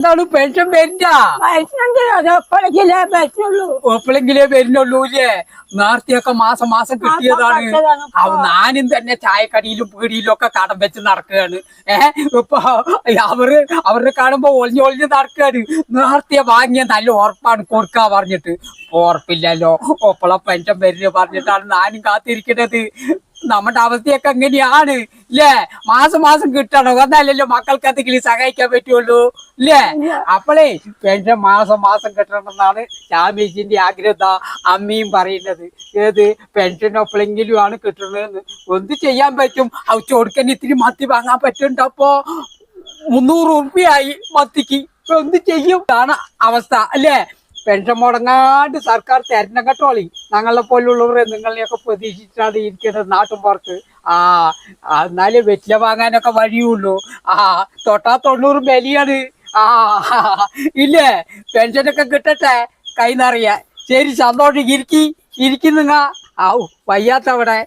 എന്താണ് പെൻഷൻ വരില്ല? വരുന്നുള്ളൂ നേർത്തിയൊക്കെ മാസം മാസം കിട്ടിയതാണ്. ഞാനും തന്നെ ചായക്കടിയിലും പീടിയിലും ഒക്കെ കടം വെച്ച് നടക്കുകയാണ്. ഏഹ് ഇപ്പൊ അവർ അവരെ കാണുമ്പോ ഒളിഞ്ഞു ഒളിഞ്ഞ് നടക്കുകയാണ്. നേർത്തിയ വാങ്ങിയ നല്ല ഉറപ്പാണ് കൊടുക്കാ പറഞ്ഞിട്ട്. ഉറപ്പില്ലല്ലോ. ഒപ്പള പെൻഷൻ വരില്ല പറഞ്ഞിട്ടാണ് ഞാനും കാത്തിരിക്കുന്നത്. നമ്മുടെ അവസ്ഥയൊക്കെ എങ്ങനെയാണ്? ഇല്ലേ മാസം മാസം കിട്ടണം. എന്നാലല്ലോ മക്കൾക്ക് എന്തെങ്കിലും സഹായിക്കാൻ പറ്റുള്ളൂ. ഇല്ലേ. അപ്പോളേ പെൻഷൻ മാസം മാസം കിട്ടണമെന്നാണ് രാമേശിന്റെ ആഗ്രഹം. എന്താ അമ്മയും പറയുന്നത്. ഏത്? പെൻഷൻ എപ്പോഴെങ്കിലും ആണ് കിട്ടണതെന്ന് എന്ത് ചെയ്യാൻ പറ്റും? അവച്ച് കൊടുക്കാൻ ഇത്തിരി മത്തി വാങ്ങാൻ പറ്റുണ്ടപ്പോ മുന്നൂറ് ഉറുപ്പിയായി മത്തിക്ക്. എന്ത് ചെയ്യും? അതാണ് അവസ്ഥ. അല്ലേ പെൻഷൻ മുടങ്ങാണ്ട് സർക്കാർ തരണം കേട്ടോളി. ഞങ്ങളെ പോലുള്ളവരെ നിങ്ങളെയൊക്കെ പ്രതീക്ഷിച്ചാണ് ഇരിക്കുന്നത് നാട്ടും പുറത്ത്. ആ എന്നാലും വെറ്റില വാങ്ങാനൊക്കെ വഴിയുള്ളൂ. ആ തൊട്ടാ തൊണ്ണൂറ് ബലിയാണ്. ആ ഇല്ലേ? പെൻഷനൊക്കെ കിട്ടട്ടെ? കൈ ശരി സന്തോഷം. ഇരിക്കി ഇരിക്കുന്നുങ്ങ ആ വയ്യാത്തവിടെ.